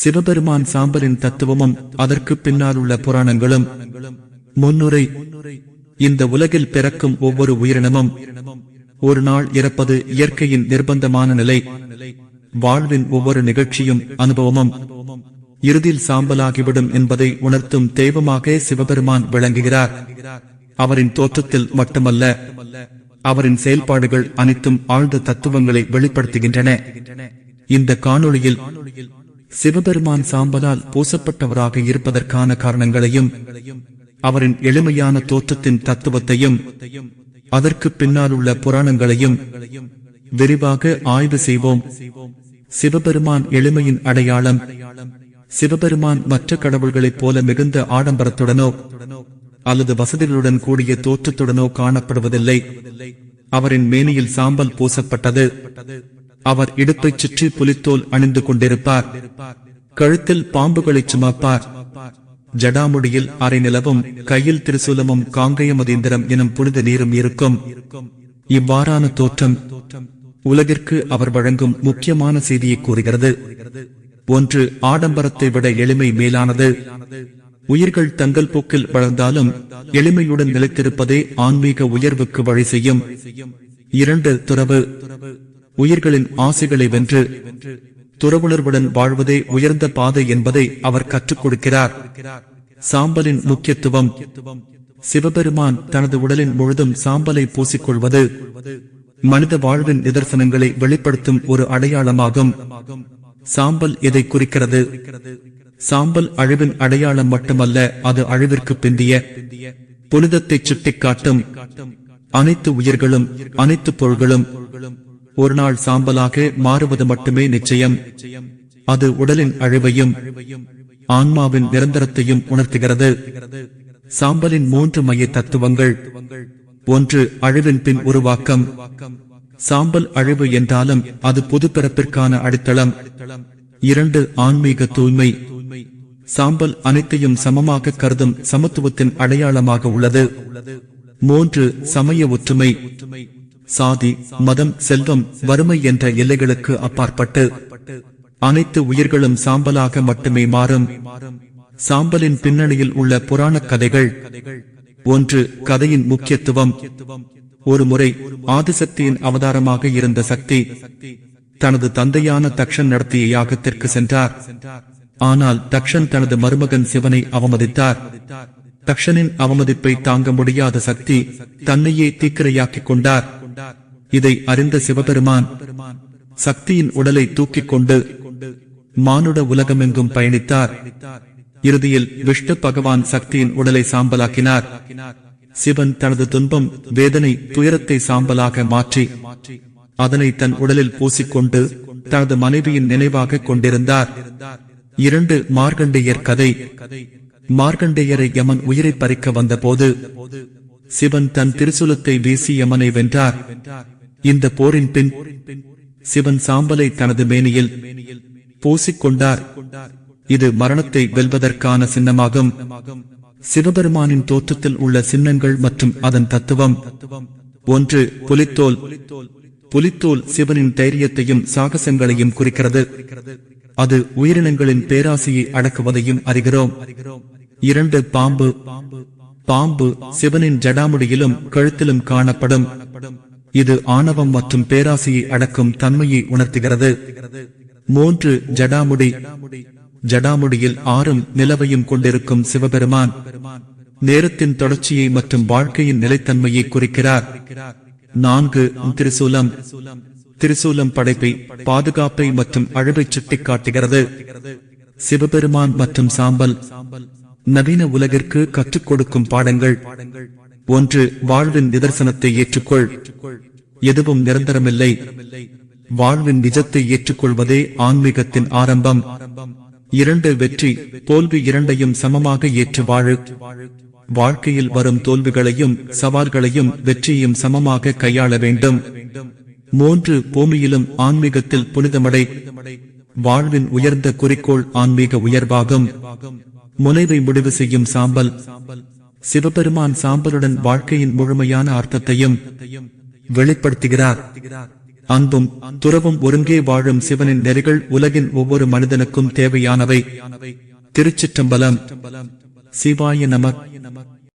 சிவபெருமான் சாம்பலின் தத்துவமும் அதற்கு பின்னால் உள்ள புராணங்களும் முன்னுரை. இந்த உலகில் பிறக்கும் ஒவ்வொரு உயிரினமும் ஒரு நாள் இறப்பது இயற்கையின் நிர்பந்தமான நிலை. வாழ்வின் ஒவ்வொரு நிகழ்ச்சியும் அனுபவமும் இறுதியில் சாம்பலாகிவிடும் என்பதை உணர்த்தும் தெய்வமாக சிவபெருமான் விளங்குகிறார். அவரின் தோற்றத்தில் மட்டுமல்ல அவரின் செயல்பாடுகள் அனைத்தும் ஆழ்ந்த தத்துவங்களை வெளிப்படுத்துகின்றன. இந்த காணொளியில் சிவபெருமான் சாம்பலால் பூசப்பட்டவராக இருப்பதற்கான காரணங்களையும் அவரின் எளிமையான தோற்றத்தின் தத்துவத்தையும் அதற்கு பின்னால் உள்ள புராணங்களையும் விரிவாக ஆய்வு செய்வோம். சிவபெருமான் எளிமையின் அடையாளம் சிவபெருமான் மற்ற கடவுள்களைப் போல மிகுந்த ஆடம்பரத்துடனோ அல்லது வசதிகளுடன் கூடிய தோற்றத்துடனோ காணப்படுவதில்லை. அவரின் மேனியில் சாம்பல் பூசப்பட்டது. அவர் இடுப்பைச் சுற்றி புலித்தோல் அணிந்து கொண்டிருப்பார். கழுத்தில் பாம்புகளை சுமப்பார். ஜடாமுடியில் அரை நிலவும் கையில் திருசூலமும் காங்கயமதீந்திரம் எனும் புனித நீரும் இருக்கும். இவ்வாறான தோற்றம் உலகிற்கு அவர் வழங்கும் முக்கியமான செய்தியை கூறுகிறது. ஒன்று ஆடம்பரத்தை விட எளிமை மேலானது. உயிர்கள் தங்கள் போக்கில் வளர்ந்தாலும் எளிமையுடன் நிலைத்திருப்பதே ஆன்மீக உயர்வுக்கு வழி செய்யும். இரண்டு துறவு உயிர்களின் ஆசைகளை வென்று துறவுணர்வுடன் வாழ்வதே உயர்ந்த பாதை என்பதை அவர் கற்றுக் கொடுக்கிறார். சாம்பலின் முக்கியத்துவம் சிவபெருமான் தனது உடலின் முழுதும் சாம்பலை பூசிக்கொள்வது மனித வாழ்வின் நிதர்சனங்களை வெளிப்படுத்தும் ஒரு அடையாளமாகும். சாம்பல் எதை குறிக்கிறது? சாம்பல் அழிவின் அடையாளம் மட்டுமல்ல அது அழிவிற்கு பிந்திய புனிதத்தை சுட்டிக்காட்டும் அனைத்து உயிர்களும் அனைத்து பொருள்களும் ஒரு நாள் சாம்பலாக மாறுவது மட்டுமே நிச்சயம். அது உடலின் அழிவையும் ஆன்மாவின் நிரந்தரத்தையும் உணர்த்துகிறது. சாம்பலின் மூன்று மைய தத்துவங்கள். ஒன்று அழிவின் பின் உருவாக்கம். சாம்பல் அழிவு என்றாலும் அது புது பிறப்பிற்கான அடித்தளம். இரண்டு ஆன்மீக தூய்மை. சாம்பல் அனைத்தையும் சமமாக கருதும் சமத்துவத்தின் அடையாளமாக உள்ளது. மூன்று சமய ஒற்றுமை. சாதி மதம் செல்வம் வறுமை என்ற எல்லைகளுக்கு அப்பாற்பட்டு அனைத்து உயிர்களும் சாம்பலாக மட்டுமே மாறும். சாம்பலின் பின்னணியில் உள்ள புராணக் கதைகள். ஒன்று கதையின் முக்கியத்துவம். ஒரு முறை ஆதிசக்தியின் அவதாரமாக இருந்த சக்தி தனது தந்தையான தக்ஷன் நடத்திய யாகத்திற்கு சென்றார். ஆனால் தக்ஷன் தனது மருமகன் சிவனை அவமதித்தார். தக்ஷனின் அவமதிப்பை தாங்க முடியாத சக்தி தன்னையே தீக்கிரையாக்கிக் கொண்டார். இதை அறிந்த சிவபெருமான் சக்தியின் உடலை தூக்கிக் கொண்டு மானுட உலகமெங்கும் பயணித்தார். இறுதியில் விஷ்ணு பகவான் சக்தியின் உடலை சாம்பலாக்கினார். சிவன் தனது துன்பம் வேதனை துயரத்தை சாம்பலாக மாற்றி அதனை தன் உடலில் பூசிக்கொண்டு தனது மனைவியின் நினைவாக கொண்டிருந்தார். இரண்டு மார்கண்டேயர் கதை. மார்கண்டேயரை யமன் உயிரை பறிக்க வந்தபோது சிவன் தன் திருசுலத்தை வீசி யமனை வென்றார். இந்த போரின் பின் சிவன் சாம்பலை தனது மேனியில் பூசிக்கொண்டார். இது மரணத்தை வெல்வதற்கான சின்னமாகும். சிவபெருமானின் தோற்றத்தில் உள்ள சின்னங்கள் மற்றும் அதன் தத்துவம். ஒன்று புலித்தோல். புலித்தோல் சிவனின் தைரியத்தையும் சாகசங்களையும் குறிக்கிறது. அது உயிரினங்களின் பேராசையை அடக்குவதையும் அறிகிறோம். இரண்டு பாம்பு. பாம்பு சிவனின் ஜடாமுடியிலும் கழுத்திலும் காணப்படும். இது ஆணவம் மற்றும் பேராசையை அடக்கும் தன்மையை உணர்த்துகிறது. மூன்று ஜடாமுடி. ஜடாமுடியில் ஆறும் நிலவையும் கொண்டிருக்கும் சிவபெருமான் நேரத்தின் தொடர்ச்சியை மற்றும் வாழ்க்கையின் நிலைத்தன்மையை குறிக்கிறார். நான்கு திரிசூலம். திரிசூலம் படைப்பை பாதுகாப்பை மற்றும் அழிவை சுட்டிக்காட்டுகிறது. சிவபெருமான் மற்றும் சாம்பல். நவீன உலகிற்கு கற்றுக் கொடுக்கும் பாடங்கள். ஒன்று வாழ்வின் நிதர்சனத்தை ஏற்றுக்கொள். எதுவும் நிரந்தரமில்லை. வாழ்வின் நிஜத்தை ஏற்றுக்கொள்வதே ஆன்மீகத்தின் ஆரம்பம். இரண்டு வெற்றி தோல்வி இரண்டையும் சமமாக ஏற்று வாழு. வாழ்க்கையில் வரும் தோல்விகளையும் சவால்களையும் வெற்றியையும் சமமாக கையாள வேண்டும். மூன்று பூமியிலும் ஆன்மீகத்தில் புனிதமடை. வாழ்வின் உயர்ந்த குறிக்கோள் ஆன்மீக உயர்வாகும். முனைவை முடிவு செய்யும் சாம்பல். சிவபெருமான் சாம்பலுடன் வாழ்க்கையின் முழுமையான அர்த்தத்தையும் வெளிப்படுத்துகிறார். அன்பும் துறவும் ஒருங்கே வாழும் சிவனின் நெறிகள் உலகின் ஒவ்வொரு மனிதனுக்கும் தேவையானவை. திருச்சிற்றம்பலம். சிவாய நம.